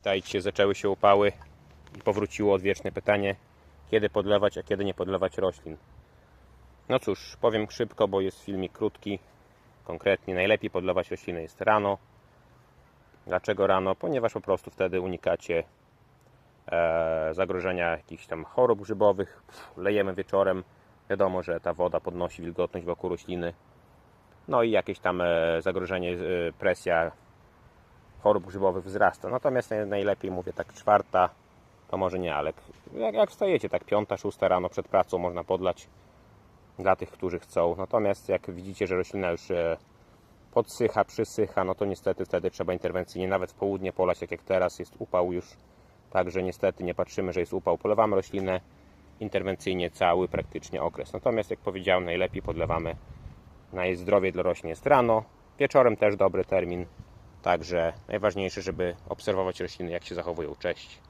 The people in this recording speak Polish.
Witajcie, zaczęły się upały i powróciło odwieczne pytanie, kiedy podlewać, a kiedy nie podlewać roślin. No cóż, powiem szybko, bo jest filmik krótki. Konkretnie najlepiej podlewać rośliny jest rano. Dlaczego rano? Ponieważ po prostu wtedy unikacie e, zagrożenia jakichś tam chorób grzybowych. Lejemy wieczorem. Wiadomo, że ta woda podnosi wilgotność wokół rośliny. No i jakieś tam e, zagrożenie, e, presja chorób grzybowych wzrasta. Natomiast naj- najlepiej mówię tak czwarta, to może nie, ale jak, jak wstajecie, tak piąta, szósta rano przed pracą można podlać dla tych, którzy chcą. Natomiast jak widzicie, że roślina już e, podsycha, przysycha, no to niestety wtedy trzeba interwencyjnie nawet w południe polać, tak jak teraz jest upał już. Także niestety nie patrzymy, że jest upał. Polewamy roślinę interwencyjnie cały praktycznie okres. Natomiast jak powiedziałem, najlepiej podlewamy na jej zdrowie dla roślin jest rano. Wieczorem też dobry termin. Także najważniejsze, żeby obserwować rośliny, jak się zachowują. Cześć.